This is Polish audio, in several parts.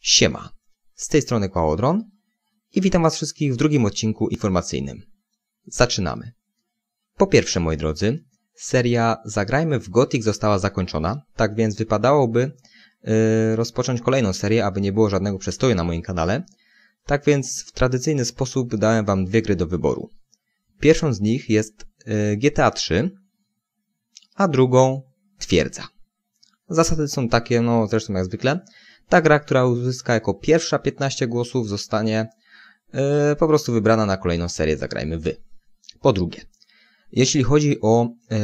Siema, z tej strony Kłałodron i witam Was wszystkich w drugim odcinku informacyjnym. Zaczynamy. Po pierwsze, moi drodzy, seria Zagrajmy w Gothic została zakończona, tak więc wypadałoby yy, rozpocząć kolejną serię, aby nie było żadnego przestoju na moim kanale. Tak więc w tradycyjny sposób dałem Wam dwie gry do wyboru. Pierwszą z nich jest yy, GTA 3, a drugą Twierdza. Zasady są takie, no zresztą jak zwykle. Ta gra, która uzyska jako pierwsza 15 głosów, zostanie yy, po prostu wybrana na kolejną serię Zagrajmy Wy. Po drugie, jeśli chodzi o yy,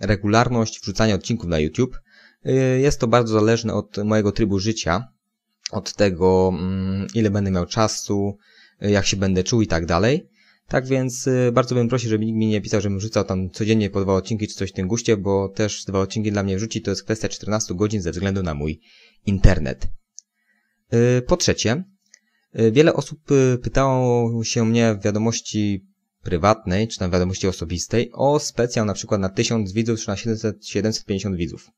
regularność wrzucania odcinków na YouTube, yy, jest to bardzo zależne od mojego trybu życia, od tego, mm, ile będę miał czasu, jak się będę czuł i tak dalej. Tak więc y, bardzo bym prosił, żeby nikt mi nie pisał, żebym rzucał tam codziennie po dwa odcinki czy coś w tym guście, bo też dwa odcinki dla mnie wrzucić to jest kwestia 14 godzin ze względu na mój internet. Y, po trzecie, y, wiele osób pytało się mnie w wiadomości prywatnej, czy tam wiadomości osobistej o specjal na przykład na 1000 widzów, czy na 700, 750 widzów.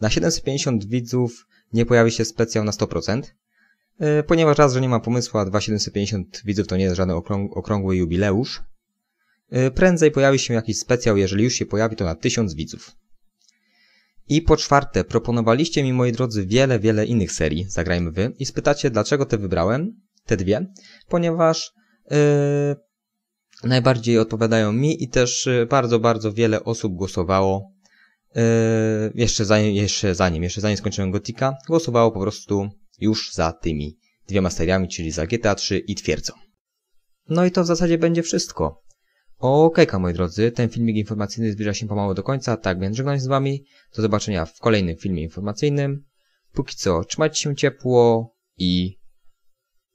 Na 750 widzów nie pojawi się specjal na 100%, E, ponieważ raz, że nie ma pomysłu, a 2750 widzów to nie jest żaden okrągły jubileusz, e, prędzej pojawi się jakiś specjal, jeżeli już się pojawi, to na 1000 widzów. I po czwarte, proponowaliście mi, moi drodzy, wiele, wiele innych serii, zagrajmy wy, i spytacie, dlaczego te wybrałem, te dwie, ponieważ yy, najbardziej odpowiadają mi i też bardzo, bardzo wiele osób głosowało, yy, jeszcze, zanim, jeszcze zanim, jeszcze zanim skończyłem Gotika, głosowało po prostu już za tymi dwiema seriami, czyli za GTA 3 i Twierdzą. No i to w zasadzie będzie wszystko. Okejka, moi drodzy, ten filmik informacyjny zbliża się pomału do końca, tak więc żegnam się z wami. Do zobaczenia w kolejnym filmie informacyjnym. Póki co, trzymajcie się ciepło i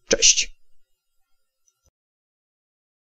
cześć!